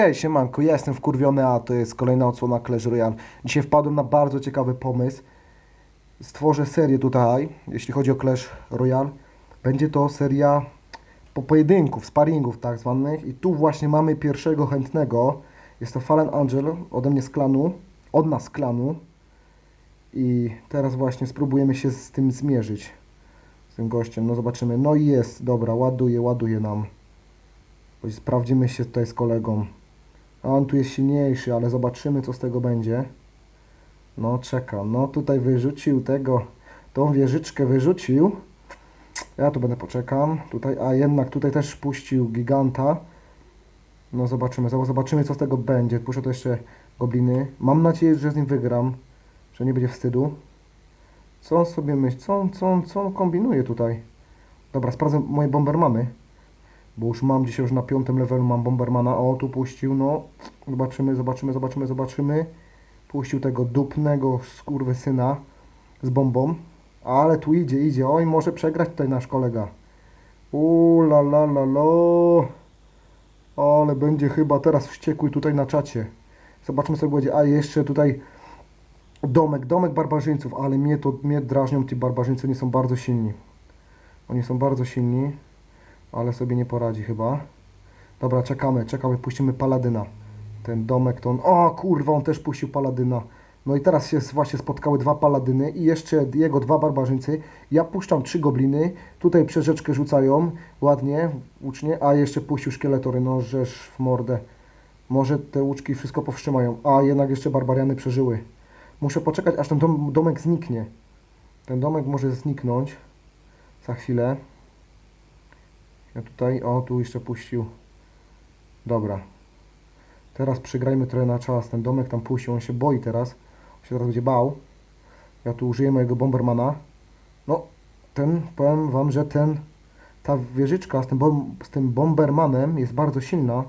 Hej, siemanko, ja jestem wkurwiony, a to jest kolejna odsłona Clash Royale. Dzisiaj wpadłem na bardzo ciekawy pomysł. Stworzę serię tutaj, jeśli chodzi o Clash Royale. Będzie to seria po pojedynków, sparingów tak zwanych. I tu właśnie mamy pierwszego chętnego. Jest to Fallen Angel ode mnie z klanu, od nas z klanu. I teraz właśnie spróbujemy się z tym zmierzyć. Z tym gościem, no zobaczymy. No i jest, dobra, ładuje, ładuje nam. Sprawdzimy się tutaj z kolegą. On tu jest silniejszy, ale zobaczymy co z tego będzie. No czeka, no tutaj wyrzucił tego, tą wieżyczkę wyrzucił. Ja tu będę poczekam. Tutaj, a jednak tutaj też puścił giganta. No zobaczymy, zob- zobaczymy co z tego będzie. Puszczę to jeszcze gobliny. Mam nadzieję, że z nim wygram. Że nie będzie wstydu. Co on sobie myśli? Co on, co on, co on kombinuje tutaj? Dobra, sprawdzę moje bombermany. Bo już mam dzisiaj już na piątym levelu mam Bombermana. O, tu puścił, no. Zobaczymy, zobaczymy, zobaczymy, zobaczymy. Puścił tego dupnego skurwysyna z bombą. Ale tu idzie, idzie. Oj, może przegrać tutaj nasz kolega. Uuu, la la la la. Ale będzie chyba teraz wściekły tutaj na czacie. Zobaczmy co będzie. A jeszcze tutaj domek, domek barbarzyńców. Ale mnie to, mnie drażnią ci barbarzyńcy. Oni są bardzo silni. Oni są bardzo silni ale sobie nie poradzi chyba. Dobra, czekamy, czekamy, puścimy Paladyna. Ten domek to on... O kurwa, on też puścił Paladyna. No i teraz się właśnie spotkały dwa Paladyny i jeszcze jego dwa barbarzyńcy. Ja puszczam trzy gobliny, tutaj przez rzeczkę rzucają, ładnie, łucznie, a jeszcze puścił szkieletory, no żeż w mordę. Może te łuczki wszystko powstrzymają, a jednak jeszcze barbariany przeżyły. Muszę poczekać, aż ten dom, domek zniknie. Ten domek może zniknąć za chwilę. Ja tutaj, o tu jeszcze puścił. Dobra. Teraz przygrajmy trochę na czas. Ten domek tam puścił, on się boi teraz. On się teraz będzie bał. Ja tu użyję mojego Bombermana. No, ten, powiem wam, że ten, ta wieżyczka z tym, bom, z tym Bombermanem jest bardzo silna.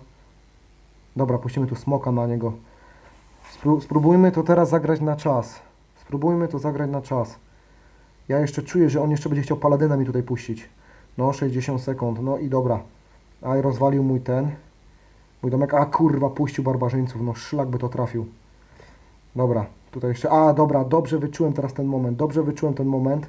Dobra, puścimy tu smoka na niego. Spró spróbujmy to teraz zagrać na czas. Spróbujmy to zagrać na czas. Ja jeszcze czuję, że on jeszcze będzie chciał Paladyna mi tutaj puścić. No, 60 sekund, no i dobra. A i rozwalił mój ten. Mój domek. A kurwa, puścił barbarzyńców. No szlak by to trafił. Dobra, tutaj jeszcze. A dobra, dobrze wyczułem teraz ten moment. Dobrze wyczułem ten moment.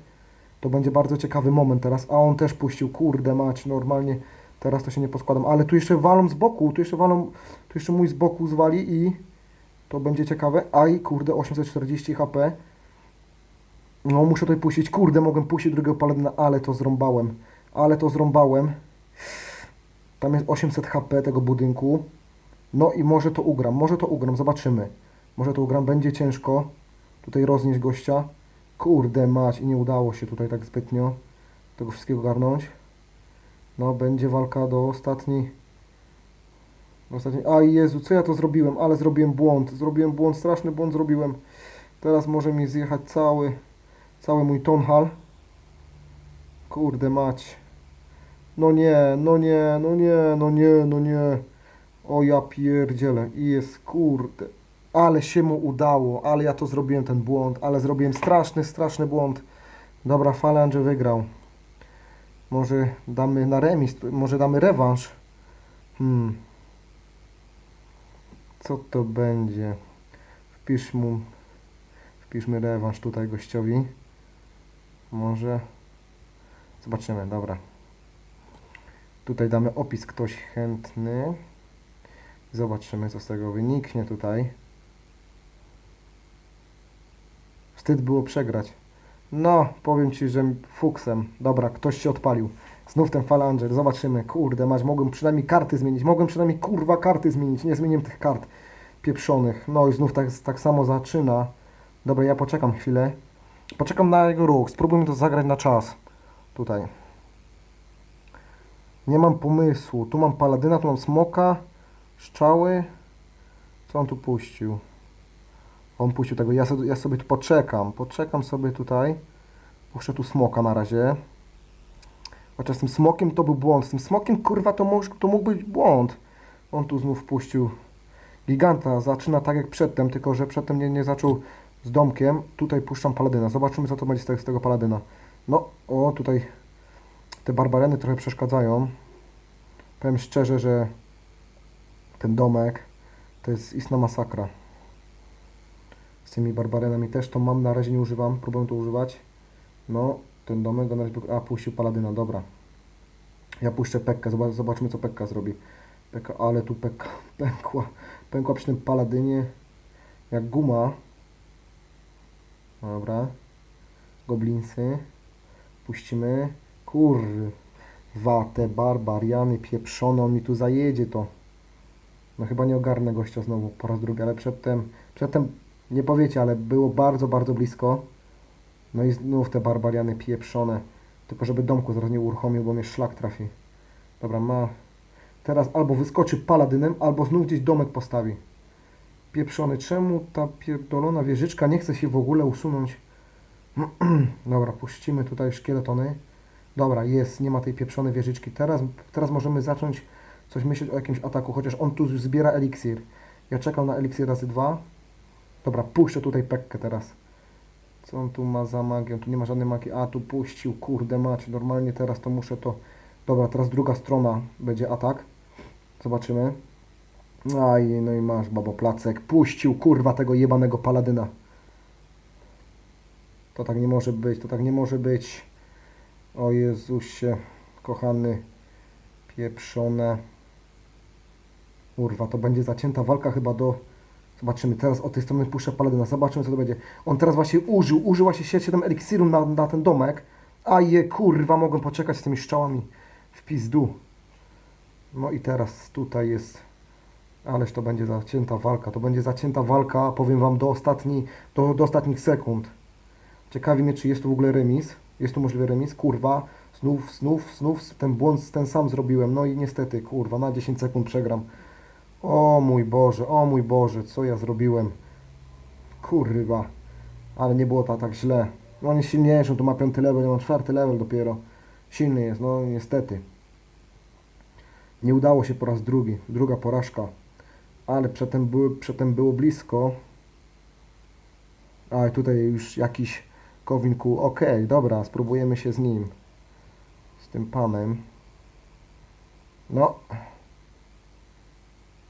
To będzie bardzo ciekawy moment teraz. A on też puścił. Kurde mać, normalnie. Teraz to się nie poskładam. Ale tu jeszcze walą z boku. Tu jeszcze walą. Tu jeszcze mój z boku zwali i. To będzie ciekawe. Aj, kurde, 840 HP. No, muszę tutaj puścić. Kurde, mogłem puścić drugiego paladyna, ale to zrąbałem ale to zrąbałem. Tam jest 800 HP tego budynku. No i może to ugram, może to ugram, zobaczymy. Może to ugram, będzie ciężko tutaj roznieść gościa. Kurde mać i nie udało się tutaj tak zbytnio tego wszystkiego garnąć. No będzie walka do ostatniej. Do ostatniej. A Jezu, co ja to zrobiłem? Ale zrobiłem błąd. Zrobiłem błąd, straszny błąd zrobiłem. Teraz może mi zjechać cały, cały mój tonhal. Kurde mać. No nie, no nie, no nie, no nie, no nie. O ja pierdzielę. I jest kurde. Ale się mu udało, ale ja to zrobiłem ten błąd, ale zrobiłem straszny, straszny błąd. Dobra, Falange wygrał. Może damy na remis, może damy rewanż. Hmm. Co to będzie? Wpisz mu, wpiszmy rewanż tutaj gościowi. Może. Zobaczymy, dobra. Tutaj damy opis ktoś chętny. Zobaczymy co z tego wyniknie tutaj. Wstyd było przegrać. No, powiem Ci, że fuksem. Dobra, ktoś się odpalił. Znów ten falanger, zobaczymy. Kurde, mać, mogłem przynajmniej karty zmienić. Mogłem przynajmniej kurwa karty zmienić. Nie zmieniłem tych kart pieprzonych. No i znów tak, tak samo zaczyna. Dobra, ja poczekam chwilę. Poczekam na jego ruch. Spróbujmy to zagrać na czas. Tutaj. Nie mam pomysłu. Tu mam paladyna, tu mam smoka, szczały. Co on tu puścił? On puścił tego. Ja sobie, ja sobie tu poczekam. Poczekam sobie tutaj. Puszczę tu smoka na razie. Chociaż z tym smokiem to był błąd. Z tym smokiem, kurwa, to, mógł, to mógł być błąd. On tu znów puścił giganta. Zaczyna tak jak przedtem, tylko że przedtem nie, nie zaczął z domkiem. Tutaj puszczam paladyna. Zobaczymy, co to będzie z tego, z tego paladyna. No, o, tutaj te barbareny trochę przeszkadzają. Powiem szczerze, że ten domek To jest istna masakra. Z tymi barbarenami też to mam, na razie nie używam, próbuję to używać. No, ten domek na razie... A, puścił paladyna, dobra. Ja puszczę Pekkę, zobacz, zobaczymy co Pekka zrobi. Pekka, ale tu Pekka pękła. Pękła przy tym paladynie. Jak guma. Dobra. Goblinsy. Puścimy. Kurwa, te barbariany pieprzone, on mi tu zajedzie to. No chyba nie ogarnę gościa znowu po raz drugi, ale przedtem, przedtem nie powiecie, ale było bardzo, bardzo blisko. No i znów te barbariany pieprzone. Tylko żeby domku zaraz nie uruchomił, bo mnie szlak trafi. Dobra, ma... Teraz albo wyskoczy paladynem, albo znów gdzieś domek postawi. Pieprzony, czemu ta pierdolona wieżyczka nie chce się w ogóle usunąć? Dobra, puścimy tutaj szkieletony. Dobra, jest, nie ma tej pieprzonej wieżyczki. Teraz, teraz możemy zacząć coś myśleć o jakimś ataku, chociaż on tu już zbiera eliksir. Ja czekam na eliksir razy dwa. Dobra, puszczę tutaj Pekkę teraz. Co on tu ma za magię? Tu nie ma żadnej magii. A, tu puścił, kurde mać. Normalnie teraz to muszę to... Dobra, teraz druga strona będzie atak. Zobaczymy. Aj, no i masz, babo placek. Puścił, kurwa, tego jebanego paladyna. To tak nie może być, to tak nie może być. O Jezusie, kochany, pieprzone. Kurwa, to będzie zacięta walka chyba do... Zobaczymy, teraz od tej strony puszczę paladyna, zobaczymy co to będzie. On teraz właśnie użył, użył właśnie 7 eliksiru na, na ten domek. A je, kurwa, mogłem poczekać z tymi szczałami w pizdu. No i teraz tutaj jest... Ależ to będzie zacięta walka, to będzie zacięta walka, powiem Wam, do, ostatni, do, do ostatnich sekund. Ciekawi mnie, czy jest tu w ogóle remis. Jest tu możliwy remis? Kurwa, znów, znów, znów ten błąd ten sam zrobiłem. No i niestety, kurwa, na 10 sekund przegram. O mój Boże, o mój Boże, co ja zrobiłem? Kurwa, ale nie było to tak źle. No jest silniejszy, tu ma piąty level, ja mam czwarty level dopiero. Silny jest, no niestety. Nie udało się po raz drugi, druga porażka. Ale przedtem, były, przedtem było blisko. A tutaj już jakiś kowinku. Okej, dobra, spróbujemy się z nim. Z tym panem. No.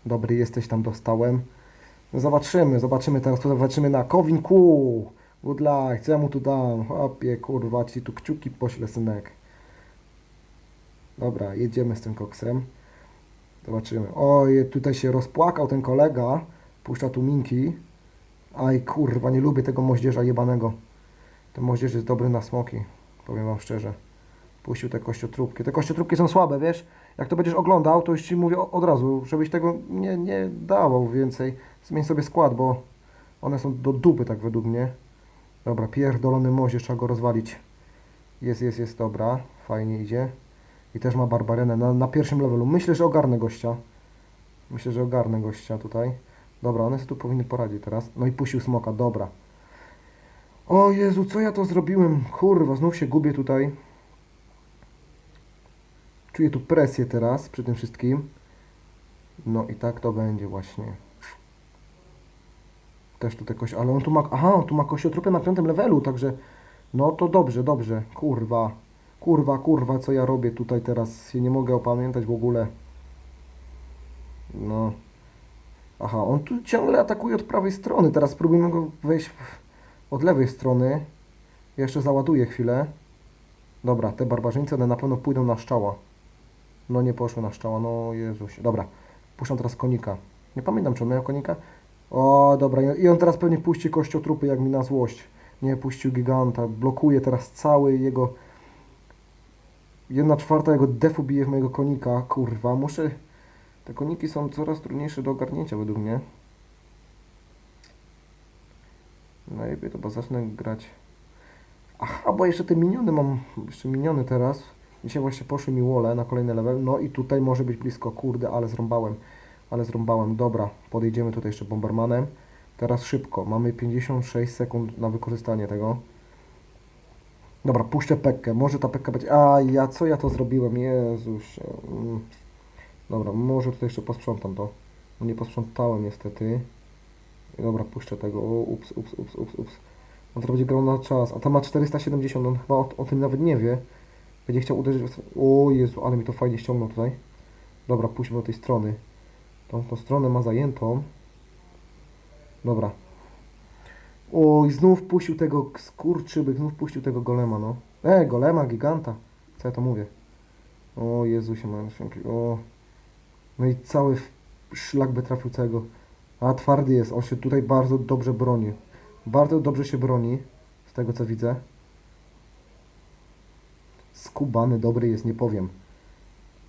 Dobry jesteś, tam dostałem. No zobaczymy, zobaczymy teraz, zobaczymy na kowinku. Good luck, co ja mu tu dam? Chłopie, kurwa, ci tu kciuki poślę, synek. Dobra, jedziemy z tym koksem. Zobaczymy. Oj, tutaj się rozpłakał ten kolega. Puszcza tu minki. Aj, kurwa, nie lubię tego moździerza jebanego. Ten moździerz jest dobry na smoki. Powiem wam szczerze. Puścił te kościotróbki. Te kościotróbki są słabe, wiesz? Jak to będziesz oglądał, to już ci mówię od razu, żebyś tego nie, nie dawał więcej. Zmień sobie skład, bo one są do dupy, tak według mnie. Dobra, pierdolony moździerz, trzeba go rozwalić. Jest, jest, jest, dobra. Fajnie idzie. I też ma barbarenę na, na pierwszym levelu. Myślę, że ogarnę gościa. Myślę, że ogarnę gościa tutaj. Dobra, one sobie tu powinny poradzić teraz. No i puścił smoka, dobra. O Jezu, co ja to zrobiłem? Kurwa, znów się gubię tutaj. Czuję tu presję teraz przy tym wszystkim. No i tak to będzie właśnie. Też tutaj kość, ale on tu ma, aha, on tu ma kościotropę na piątym levelu, także no to dobrze, dobrze, kurwa, kurwa, kurwa, co ja robię tutaj teraz, się nie mogę opamiętać w ogóle. No, aha, on tu ciągle atakuje od prawej strony, teraz spróbujmy go wejść w- od lewej strony. Jeszcze załaduję chwilę. Dobra, te barbarzyńce, one na pewno pójdą na szczała. No nie poszły na szczała, no Jezuś. Dobra, puszczam teraz konika. Nie pamiętam, czy on miał konika? O, dobra, i on teraz pewnie puści kościotrupy, jak mi na złość. Nie, puścił giganta, blokuje teraz cały jego... Jedna czwarta jego defu bije w mojego konika, kurwa, muszę... Te koniki są coraz trudniejsze do ogarnięcia według mnie. Najlepiej to, bo zacznę grać... Aha, bo jeszcze te miniony mam, jeszcze miniony teraz. Dzisiaj właśnie poszły mi wole na kolejny level. No i tutaj może być blisko, kurde, ale zrąbałem. Ale zrąbałem. Dobra, podejdziemy tutaj jeszcze bombermanem. Teraz szybko. Mamy 56 sekund na wykorzystanie tego. Dobra, puszczę pekkę. Może ta pekka będzie... A, ja, co ja to zrobiłem? Jezus. Mm. Dobra, może tutaj jeszcze posprzątam to. No nie posprzątałem niestety. Dobra, puszczę tego. Ups, ups, ups, ups, ups. On to będzie grał na czas. A ta ma 470, on chyba o, o tym nawet nie wie. Będzie chciał uderzyć. O Jezu, ale mi to fajnie ściągnął tutaj. Dobra, pójdźmy do tej strony. Tą, tą stronę ma zajętą. Dobra. O, i znów puścił tego skurczybyk, znów puścił tego golema, no. E, golema, giganta. Co ja to mówię? O Jezusie, man, o. No i cały szlak by trafił całego. A twardy jest, on się tutaj bardzo dobrze broni. Bardzo dobrze się broni, z tego co widzę. Skubany, dobry jest, nie powiem.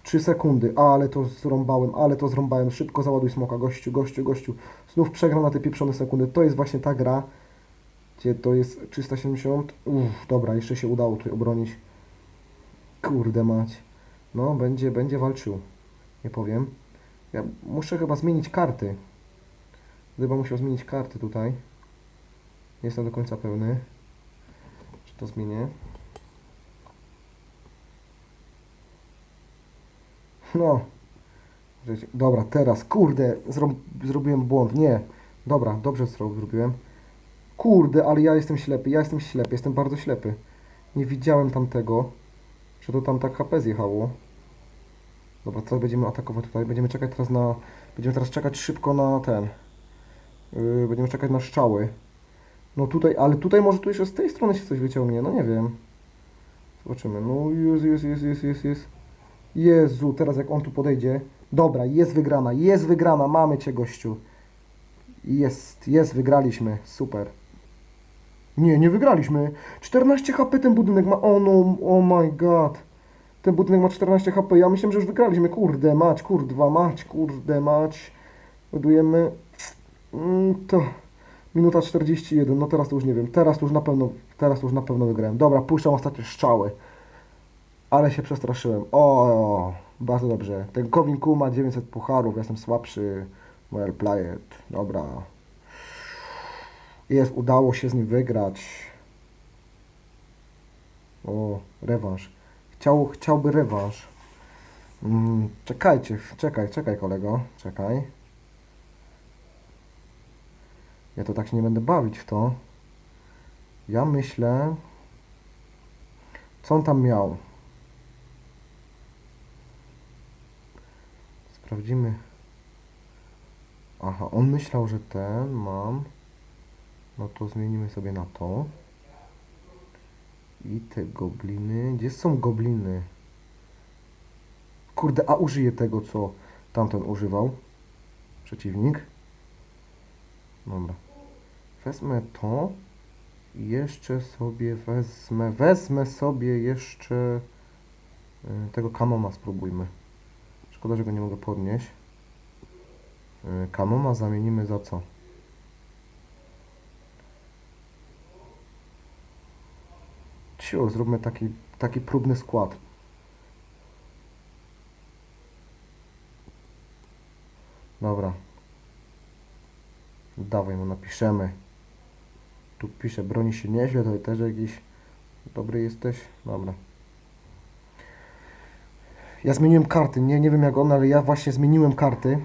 3 sekundy, ale to zrąbałem, ale to zrąbałem. Szybko załaduj smoka, gościu, gościu, gościu. Znów przegram na te pieprzone sekundy. To jest właśnie ta gra, gdzie to jest 370. Uff, dobra, jeszcze się udało tutaj obronić. Kurde mać. No, będzie, będzie walczył. Nie powiem. Ja muszę chyba zmienić karty. Chyba musiał zmienić karty tutaj. Nie jestem do końca pewny. Czy to zmienię? No. Dobra, teraz, kurde, zro zrobiłem błąd. Nie. Dobra, dobrze zro zrobiłem. Kurde, ale ja jestem ślepy, ja jestem ślepy, jestem bardzo ślepy. Nie widziałem tamtego, że to tam tak HP zjechało. Dobra, teraz będziemy atakować tutaj, będziemy czekać teraz na... Będziemy teraz czekać szybko na ten... Yy, będziemy czekać na strzały. No tutaj, ale tutaj może tu jeszcze z tej strony się coś wyciągnie, no nie wiem. Zobaczymy, no jest, jest, jest, jest, jest, jest. Jezu, teraz jak on tu podejdzie. Dobra, jest wygrana, jest wygrana, mamy cię gościu. Jest, jest, wygraliśmy, super. Nie, nie wygraliśmy. 14 HP ten budynek ma, o no, oh my god. Ten budynek ma 14 HP, ja myślałem, że już wygraliśmy, kurde mać, kurdwa mać, kurde mać. Ładujemy, Mm, to minuta 41, no teraz to już nie wiem, teraz to już na pewno, teraz już na pewno wygrałem. Dobra, puszczam ostatnie strzały. Ale się przestraszyłem. O, bardzo dobrze. Ten Kowin Ku ma 900 pucharów, ja jestem słabszy. Well played. Dobra. Jest, udało się z nim wygrać. O, rewanż. Chciał, chciałby rewanż. Mm, czekajcie, czekaj, czekaj kolego, czekaj. Ja to tak się nie będę bawić w to. Ja myślę... Co on tam miał? Sprawdzimy. Aha, on myślał, że ten mam. No to zmienimy sobie na to. I te gobliny. Gdzie są gobliny? Kurde, a użyję tego, co tamten używał. Przeciwnik. Dobra. Wezmę to. I jeszcze sobie wezmę. Wezmę sobie jeszcze y, tego kanona spróbujmy. Szkoda, że go nie mogę podnieść. Y, Kanona zamienimy za co? Ciu, zróbmy taki, taki próbny skład. Dobra. Dawaj mu napiszemy. Tu pisze, broni się nieźle, to też jakiś dobry jesteś. Dobra. Ja zmieniłem karty. Nie, nie wiem jak on, ale ja właśnie zmieniłem karty.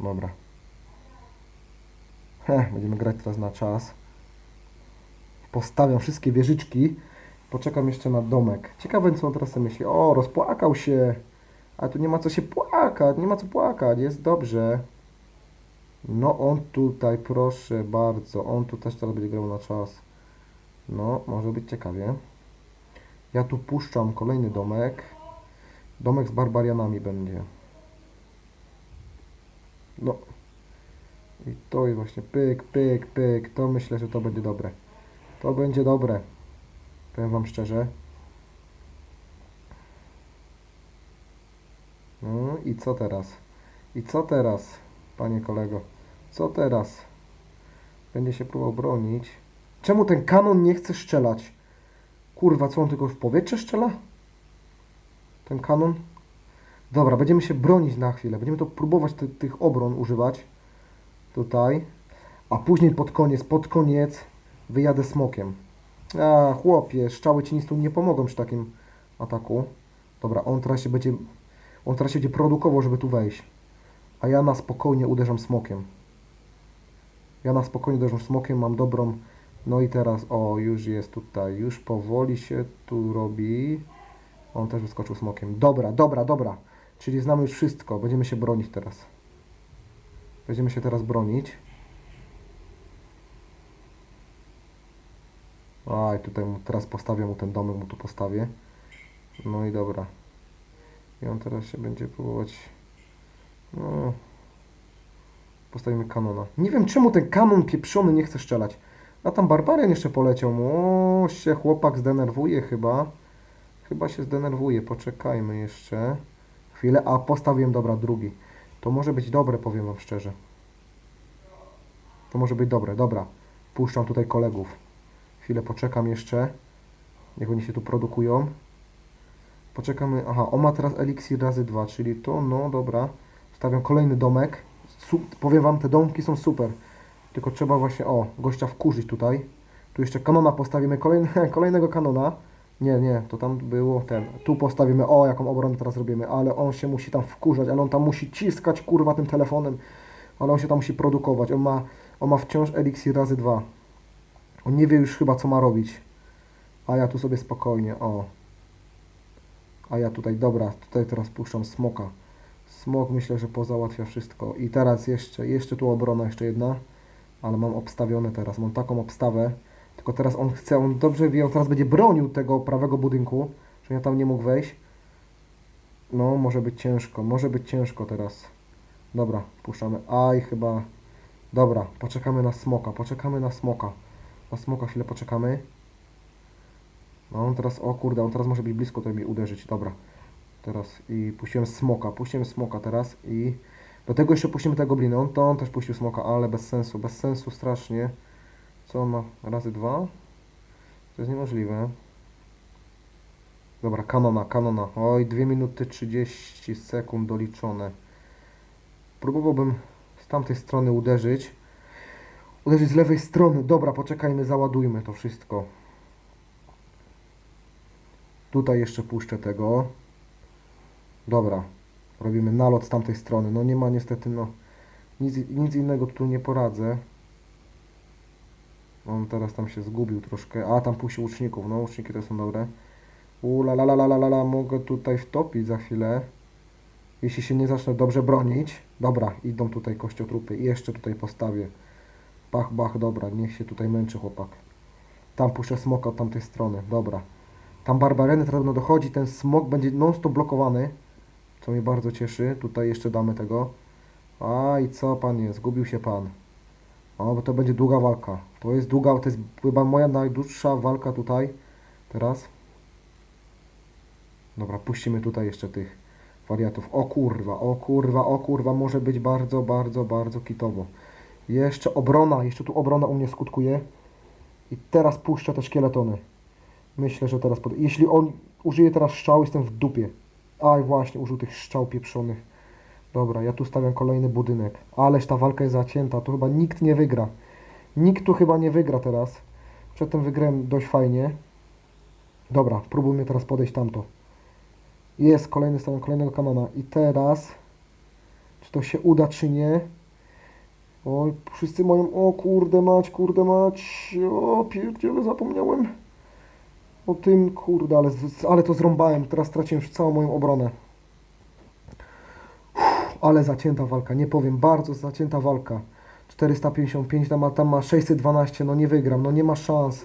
Dobra. Heh, będziemy grać teraz na czas. Postawiam wszystkie wieżyczki. Poczekam jeszcze na domek. Ciekawe co on teraz sobie myśli. O, rozpłakał się. A tu nie ma co się płakać. Nie ma co płakać. Jest dobrze. No on tutaj, proszę bardzo. On tu też teraz będzie grał na czas. No, może być ciekawie. Ja tu puszczam kolejny domek. Domek z barbarianami będzie. No. I to jest właśnie pyk, pyk, pyk. To myślę, że to będzie dobre. To będzie dobre. Powiem Wam szczerze. No i co teraz? I co teraz, panie kolego? Co teraz? Będzie się próbował bronić. Czemu ten kanon nie chce strzelać? Kurwa, co on tylko w powietrze strzela? Ten kanon? Dobra, będziemy się bronić na chwilę. Będziemy to próbować ty, tych obron używać. Tutaj. A później pod koniec, pod koniec wyjadę smokiem. A, chłopie, strzały ci nic tu nie pomogą przy takim ataku. Dobra, on teraz się będzie... On teraz się będzie produkował, żeby tu wejść. A ja na spokojnie uderzam smokiem. Ja na spokojnie uderzam smokiem, mam dobrą... No i teraz, o, już jest tutaj, już powoli się tu robi. On też wyskoczył smokiem. Dobra, dobra, dobra. Czyli znamy już wszystko, będziemy się bronić teraz. Będziemy się teraz bronić. Aj, tutaj mu, teraz postawię mu ten domek, mu tu postawię. No i dobra. I on teraz się będzie próbować... No... Postawimy kanona. Nie wiem czemu ten kanon pieprzony nie chce strzelać. A tam barbarian jeszcze poleciał. O, się chłopak zdenerwuje chyba. Chyba się zdenerwuje. Poczekajmy jeszcze. Chwilę. A, postawiłem, dobra, drugi. To może być dobre, powiem wam szczerze. To może być dobre, dobra. Puszczam tutaj kolegów. Chwilę poczekam jeszcze. Niech oni się tu produkują. Poczekamy. Aha, on ma teraz eliksir razy dwa, czyli to, no dobra. Stawiam kolejny domek. Powiem wam, te domki są super. Tylko trzeba właśnie, o, gościa wkurzyć tutaj. Tu jeszcze kanona postawimy, kolejny, kolejnego kanona. Nie, nie, to tam było ten. Tu postawimy, o, jaką obronę teraz robimy, ale on się musi tam wkurzać, ale on tam musi ciskać, kurwa, tym telefonem. Ale on się tam musi produkować. On ma, on ma wciąż eliksir razy dwa. On nie wie już chyba, co ma robić. A ja tu sobie spokojnie, o. A ja tutaj, dobra, tutaj teraz puszczam smoka. Smok myślę, że pozałatwia wszystko. I teraz jeszcze, jeszcze tu obrona, jeszcze jedna. Ale mam obstawione teraz, mam taką obstawę. Tylko teraz on chce, on dobrze wie, on teraz będzie bronił tego prawego budynku, że ja tam nie mógł wejść. No, może być ciężko, może być ciężko teraz. Dobra, puszczamy. Aj, chyba... Dobra, poczekamy na smoka, poczekamy na smoka. Na smoka chwilę poczekamy. No on teraz, o kurde, on teraz może być blisko tutaj mi uderzyć, dobra. Teraz i puściłem smoka, puściłem smoka teraz i do tego jeszcze puścimy tego gobliny. On to on też puścił smoka, ale bez sensu, bez sensu strasznie. Co on ma? Razy dwa? To jest niemożliwe. Dobra, kanona, kanona. Oj, 2 minuty 30 sekund doliczone. Próbowałbym z tamtej strony uderzyć. Uderzyć z lewej strony. Dobra, poczekajmy, załadujmy to wszystko. Tutaj jeszcze puszczę tego. Dobra. Robimy nalot z tamtej strony. No nie ma niestety, no... Nic, nic innego tu nie poradzę. On teraz tam się zgubił troszkę. A, tam puścił łuczników. No, łuczniki to są dobre. U la la la la la la mogę tutaj wtopić za chwilę. Jeśli się nie zacznę dobrze bronić. Dobra, idą tutaj kościotrupy. Jeszcze tutaj postawię. Bach, bach, dobra, niech się tutaj męczy chłopak. Tam puszczę smoka od tamtej strony, dobra. Tam barbareny teraz dochodzi, ten smok będzie non-stop blokowany. Co mnie bardzo cieszy. Tutaj jeszcze damy tego. A i co panie, zgubił się pan. O, bo to będzie długa walka. To jest długa, to jest chyba moja najdłuższa walka tutaj. Teraz. Dobra, puścimy tutaj jeszcze tych wariatów. O kurwa, o kurwa, o kurwa, może być bardzo, bardzo, bardzo kitowo. Jeszcze obrona, jeszcze tu obrona u mnie skutkuje. I teraz puszcza te szkieletony. Myślę, że teraz... Pod... Jeśli on użyje teraz strzał, jestem w dupie. Aj, właśnie, użył tych strzał pieprzonych. Dobra, ja tu stawiam kolejny budynek. Ależ ta walka jest zacięta, tu chyba nikt nie wygra. Nikt tu chyba nie wygra teraz. Przedtem wygrałem dość fajnie. Dobra, próbujmy teraz podejść tamto. Jest, kolejny stawiam kolejnego kanona. I teraz... Czy to się uda, czy nie? Oj, wszyscy mają... O kurde mać, kurde mać. O pierdziele, zapomniałem. O tym, kurde, ale, ale to zrąbałem. Teraz straciłem już całą moją obronę. Ale zacięta walka, nie powiem, bardzo zacięta walka. 455, tam ma, tam ma 612, no nie wygram, no nie ma szans.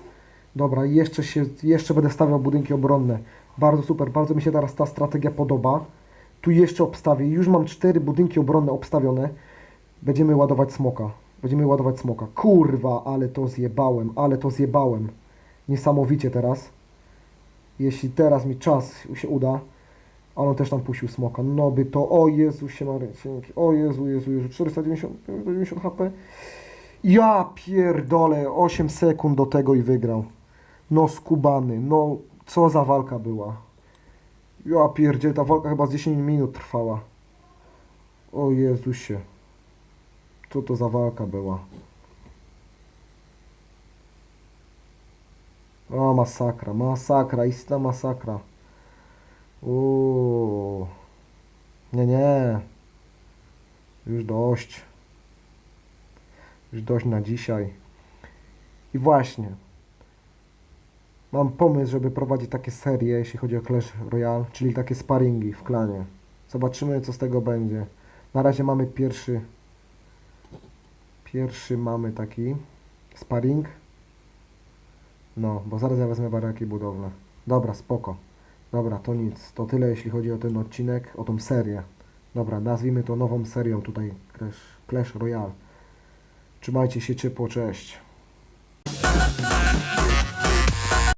Dobra, jeszcze się, jeszcze będę stawiał budynki obronne. Bardzo super, bardzo mi się teraz ta strategia podoba. Tu jeszcze obstawię, już mam cztery budynki obronne obstawione. Będziemy ładować smoka. Będziemy ładować smoka. Kurwa, ale to zjebałem, ale to zjebałem. Niesamowicie teraz. Jeśli teraz mi czas się uda, ale też tam puścił smoka. No by to, o Jezu się Maria, dzięki. O Jezu, Jezu, Jezu, 490, 490 HP. Ja pierdolę, 8 sekund do tego i wygrał. No skubany, no co za walka była. Ja pierdzielę, ta walka chyba z 10 minut trwała. O Jezusie. Co to za walka była? O, masakra, masakra, istna masakra. Uuu. Nie, nie. Już dość. Już dość na dzisiaj. I właśnie. Mam pomysł, żeby prowadzić takie serie, jeśli chodzi o Clash Royale, czyli takie sparingi w klanie. Zobaczymy, co z tego będzie. Na razie mamy pierwszy Pierwszy mamy taki sparring. No, bo zaraz ja wezmę baraki budowlę. Dobra, spoko. Dobra, to nic. To tyle jeśli chodzi o ten odcinek, o tą serię. Dobra, nazwijmy to nową serią tutaj Clash, Clash Royale. Trzymajcie się ciepło, cześć.